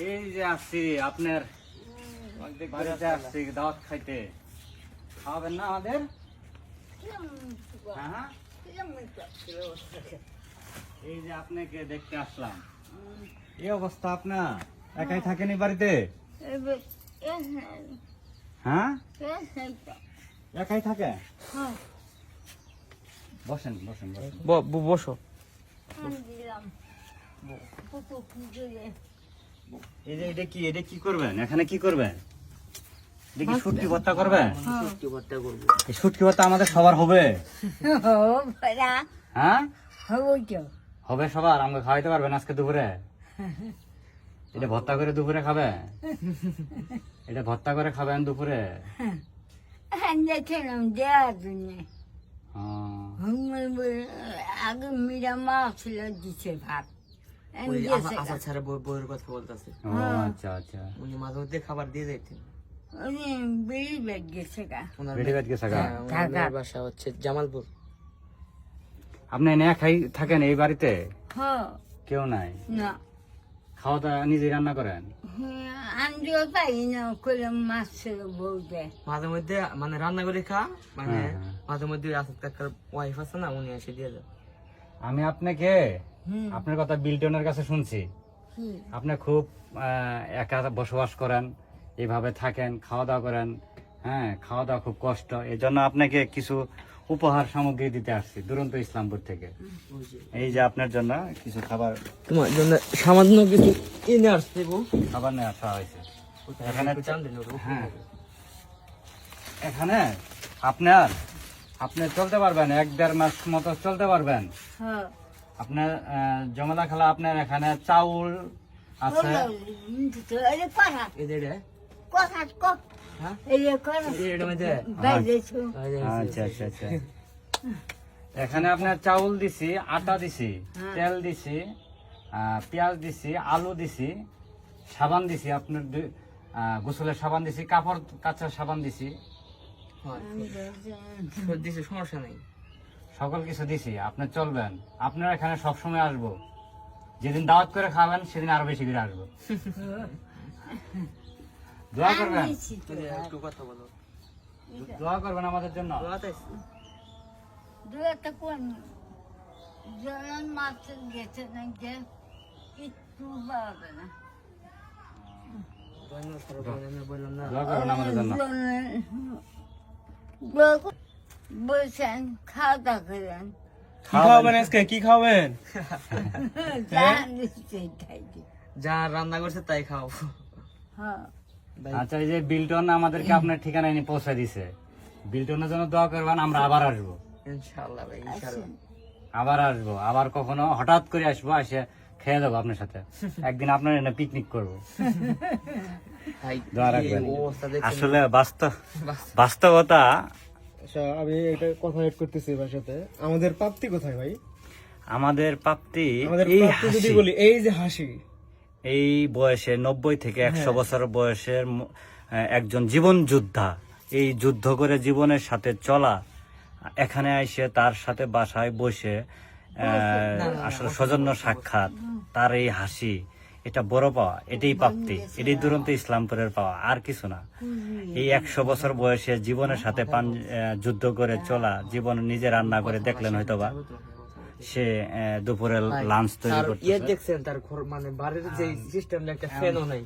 এই যে আসছি আপনার বাড়িতে আসছি দাওয়াত খাইতে। খাওয়াবেন না আমাদের? হ্যাঁ হ্যাঁ। এই যে আপনাকে দেখতে আসলাম। এই অবস্থা আপনার? একাই থাকেন বাড়িতে? হ্যাঁ? একাই থাকে? বসেন বসেন বসেন। ব- ব- বসো। এটা কি এটা কি করবেন? এখানে কি করবেন? শুটকি ভর্তা করবেন? কি ভর্তা করব। এই শুটকি ভর্তা আমাদের সবার হবে। হ্যাঁ? হবে সবার আমাকে খাওয়াইতে পারবেন আজকে দুপুরে? এটা ভর্তা করে দুপুরে খাবে? এটা ভর্তা করে খাবেন দুপুরে? ও, আগে মিরা মা ছিল দিছে ভাত। আসার ছাড়া বইয়ের কথা বলতেছে। আচ্ছা আচ্ছা। উনি মাঝে মধ্যে খাবার দিয়ে যাইতেন। উনি বেড়ি বেড গেছে গা। ওনার বেটে বেটকে থাকা হ্যাঁ, ওনার বাসা হচ্ছে জামালপুর। আপনি খাই থাকেন এই বাড়িতে? হ কেউ নাই? না। খাওয়া দাওয়া নিজে রান্না করেন? না করে মাছ ছিল মাঝে মধ্যে মানে রান্না করে খা মানে হ্যাঁ, হ্যাঁ। মাঝে মধ্যে আসাদ কাকার ওয়াইফ আছে না উনি এসে দিয়ে দেয়। আমি আপনাকে আপনার কথা বিল্টনের কাছে শুনছি। আপনি খুব আহ, একা বসবাস করেন এইভাবে থাকেন খাওয়া দাওয়া করেন। হ্যাঁ খাওয়া দাওয়া খুব কষ্ট। এই জন্য আপনাকে কিছু উপহার সামগ্রী দিতে আসছি দুরন্ত ইসলামপুর থেকে। এই যে আপনার জন্য কিছু খাবার। তোমার জন্য সামান্য কিছু কিনে আসতে গো। খাবার নিয়ে আসা হয়েছে। এখানে একটু চান দিন হ্যাঁ। এখানে আপনার আপনি চলতে পারবেন এক দেড় মাস মতো চলতে পারবেন। হ্যাঁ। আপনার জমেলা খেলা আপনার এখানে চাউল আছে। হ্যাঁ? আচ্ছা আচ্ছা আচ্ছা। এখানে আপনার চাউল দিছি আটা দিছি তেল দিছি পেঁয়াজ দিছি আলু দিছি সাবান দিছি আপনার গোসলের সাবান দিছি কাপড় কাঁচা সাবান দিছি। হয়, দিছে, সমস্যা নেই। সকল কিছু দিছি আপনি চলবেন। আপনারা এখানে সবসময় আসব। যেদিন দাওয়াত করে খাবেন সেদিন আরও বেশি করে আসব। দোয়া করবেন। এই যে একটু কথা বলো। দোয়া করবেন আমাদের জন্য। দোয়া করবেন আমাদের জন্য। বলছেন খাওয়া দাওয়া করেন কি খাওয়াবেন আজকে? কি খাওয়াবেন? জান দিচ্ছে খাইতে যা রান্না করছে তাই খাও। হ্যাঁ। আচ্ছা এই যে বিল্টন আমাদেরকে আপনার ঠিকানায় নিয়ে পৌঁছে দিছে। বিল্টনের জন্য দোয়া করবেন আমরা আবার আসব। ইনশাআল্লাহ ভাই ইনশাআল্লাহ। আবার আসব আবার কখনো হঠাৎ করে আসব এসে খেয়ে দেবো আপনার সাথে। একদিন আপনার পিকনিক করব। আসলে বাস্তব বাস্তবতা আচ্ছা আমি একটা কথা এড করতেছি এবার সাথে। আমাদের প্রাপ্তি কোথায় ভাই? আমাদের প্রাপ্তি এই যদি বলি এই যে হাসি। এই বয়সে নব্বই থেকে একশো বছর বয়সের একজন জীবন যোদ্ধা। এই যুদ্ধ করে জীবনের সাথে চলা এখানে এসে তার সাথে বাসায় বসে আসলে সৌজন্য সাক্ষাৎ তার এই হাসি। এটা বড় পাওয়া এটাই প্রাপ্তি এটাই দুরন্ত ইসলামপুরের পাওয়া আর কিছু না। এই একশো বছর বয়সে জীবনের সাথে পান আহ, যুদ্ধ করে চলা জীবন নিজে রান্না করে দেখলেন হয়তো বা সে আহ, দুপুরে লাঞ্চ তৈরি তার করতে ইয়ে দেখছেন তার মানে বাড়ির যে সিস্টেম একটা ফ্যানও নাই।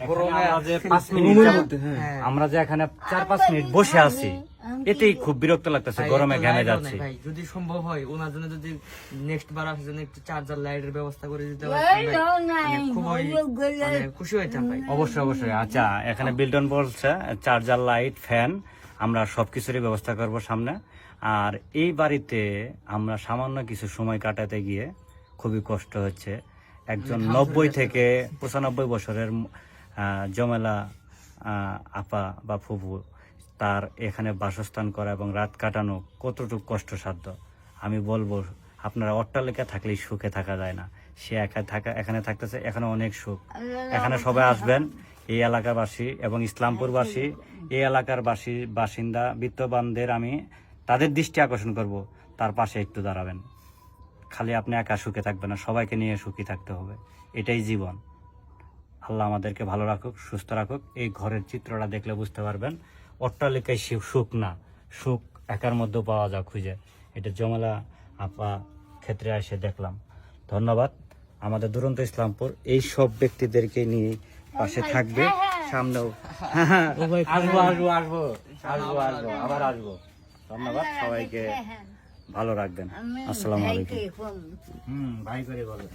আমরা যে পাঁচ মিনিট যাবত- হ্যাঁ। আমরা যে এখানে চার পাঁচ মিনিট বসে আছি এতেই খুব বিরক্ত লাগতেছে গরমে ঘেমে যাচ্ছি। যদি সম্ভব হয় ওনার জন্য যদি নেক্সট বার আসার জন্য একটু চার্জার লাইটের ব্যবস্থা করে দিতে মানে। মানে খুশি হইতাম ভাই। অবশ্যই অবশ্যই। আচ্ছা এখানে বিল্টন বলছে চার্জার লাইট ফ্যান আমরা সবকিছুরই ব্যবস্থা করব সামনে। আর এই বাড়িতে আমরা সামান্য কিছু সময় কাটাতে গিয়ে খুবই কষ্ট হচ্ছে। একজন নব্বই থেকে পঁচানব্বই বছরের জমেলা আপা বা ফুফু তার এখানে বাসস্থান করা এবং রাত কাটানো কতটুকু কষ্টসাধ্য? আমি বলব আপনারা অট্টালিকা থাকলেই সুখে থাকা যায় না। সে একা থাকা এখানে থাকতেছে এখানে অনেক সুখ। এখানে সবাই আসবেন এই এলাকাবাসী এবং ইসলামপুরবাসী এই এলাকার বাসী বাসিন্দা বিত্তবানদের আমি তাদের দৃষ্টি আকর্ষণ করব তার পাশে একটু দাঁড়াবেন। খালি আপনি একা সুখে থাকবেন না সবাইকে নিয়ে সুখী থাকতে হবে। এটাই জীবন। আল্লাহ আমাদেরকে ভালো রাখুক সুস্থ রাখুক। এই ঘরের চিত্রটা দেখলে বুঝতে পারবেন অট্টালিকায় সে সুখ না। সুখ একার মধ্যেও পাওয়া যায় খুঁজে। এটা জমেলা আপা ক্ষেত্রে এসে দেখলাম। ধন্যবাদ। আমাদের দুরন্ত ইসলামপুর এই সব ব্যক্তিদেরকে নিয়ে পাশে থাকবে। সামনেও। আসব আসব আসব আসব আসব আবার আসব। ধন্যবাদ সবাইকে ভালো রাখবেন। আসসালামু আলাইকুম। হুম ভাই করে বলেন।